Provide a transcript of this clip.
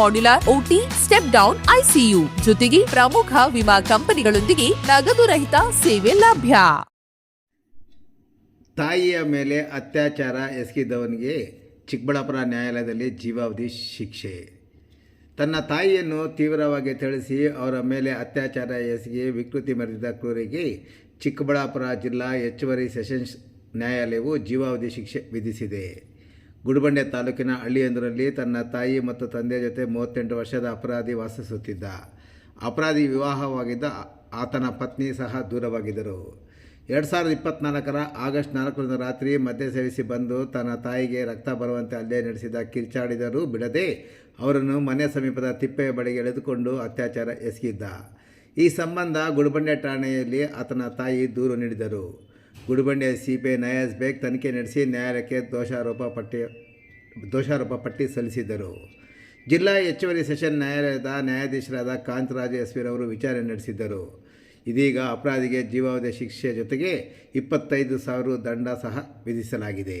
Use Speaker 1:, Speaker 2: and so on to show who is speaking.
Speaker 1: modular OT, step down, ICU ಜೊತೆಗೆ ಪ್ರಮುಖ ವಿಮಾ ಕಂಪನಿಗಳೊಂದಿಗೆ ನಗದು ರಹಿತ ಸೇವೆ ಲಭ್ಯ.
Speaker 2: ತಾಯಿಯ ಮೇಲೆ ಅತ್ಯಾಚಾರ ಎಸಗಿದವನಿಗೆ ಚಿಕ್ಕಬಳ್ಳಾಪುರ ನ್ಯಾಯಾಲಯದಲ್ಲಿ ಜೀವಾವಧಿ ಶಿಕ್ಷೆ. ತನ್ನ ತಾಯಿಯನ್ನು ತೀವ್ರವಾಗಿ ತಿಳಿಸಿ ಅವರ ಮೇಲೆ ಅತ್ಯಾಚಾರ ಎಸಗಿ ವಿಕೃತಿ ಮೆರೆದಿದ್ದ ಕ್ರೂರಿಗೆ ಚಿಕ್ಕಬಳ್ಳಾಪುರ ಜಿಲ್ಲಾ ಹೆಚ್ಚುವರಿ ಸೆಷನ್ಸ್ ನ್ಯಾಯಾಲಯವು ಜೀವಾವಧಿ ಶಿಕ್ಷೆ ವಿಧಿಸಿದೆ. ಗುಡಿಬಂಡೆ ತಾಲೂಕಿನ ಹಳ್ಳಿಯೊಂದರಲ್ಲಿ ತನ್ನ ತಾಯಿ ಮತ್ತು ತಂದೆಯ ಜೊತೆ ಮೂವತ್ತೆಂಟು ವರ್ಷದ ಅಪರಾಧಿ ವಾಸಿಸುತ್ತಿದ್ದ. ಅಪರಾಧಿ ವಿವಾಹವಾಗಿದ್ದ ಆತನ ಪತ್ನಿ ಸಹ ದೂರವಾಗಿದ್ದರು. ಎರಡು ಸಾವಿರದ ಇಪ್ಪತ್ನಾಲ್ಕರ ಆಗಸ್ಟ್ ನಾಲ್ಕರಂದು ರಾತ್ರಿ ಮದ್ಯ ಸೇವಿಸಿ ಬಂದು ತನ್ನ ತಾಯಿಗೆ ರಕ್ತ ಬರುವಂತೆ ಹಲ್ಲೆ ನಡೆಸಿದ ಕಿರ್ಚಾಡಿದರೂ ಬಿಡದೆ ಅವರನ್ನು ಮನೆ ಸಮೀಪದ ತಿಪ್ಪೆಯ ಬಳಿಗೆ ಎಳೆದುಕೊಂಡು ಅತ್ಯಾಚಾರ ಎಸಗಿದ್ದ. ಈ ಸಂಬಂಧ ಗುಡಬಂಡೆ ಠಾಣೆಯಲ್ಲಿ ಆತನ ತಾಯಿ ದೂರು ನೀಡಿದರು. ಗುಡಿಬಂಡೆ ನಯಾಜ್ ಬೇಗ್ ತನಿಖೆ ನಡೆಸಿ ನ್ಯಾಯಾಲಯಕ್ಕೆ ದೋಷಾರೋಪ ಪಟ್ಟಿ ದೋಷಾರೋಪ ಪಟ್ಟಿ ಸಲ್ಲಿಸಿದರು ಜಿಲ್ಲಾ ಹೆಚ್ಚುವರಿ ಸೆಷನ್ ನ್ಯಾಯಾಲಯದ ನ್ಯಾಯಾಧೀಶರಾದ ಕಾಂತರಾಜ ಎಸ್ವಿರವರು ವಿಚಾರಣೆ ನಡೆಸಿದ್ದರು. ಇದೀಗ ಅಪರಾಧಿಗೆ ಜೀವಾವಧಿ ಶಿಕ್ಷೆ ಜೊತೆಗೆ ಇಪ್ಪತ್ತೈದು ಸಾವಿರ ದಂಡ ಸಹ ವಿಧಿಸಲಾಗಿದೆ.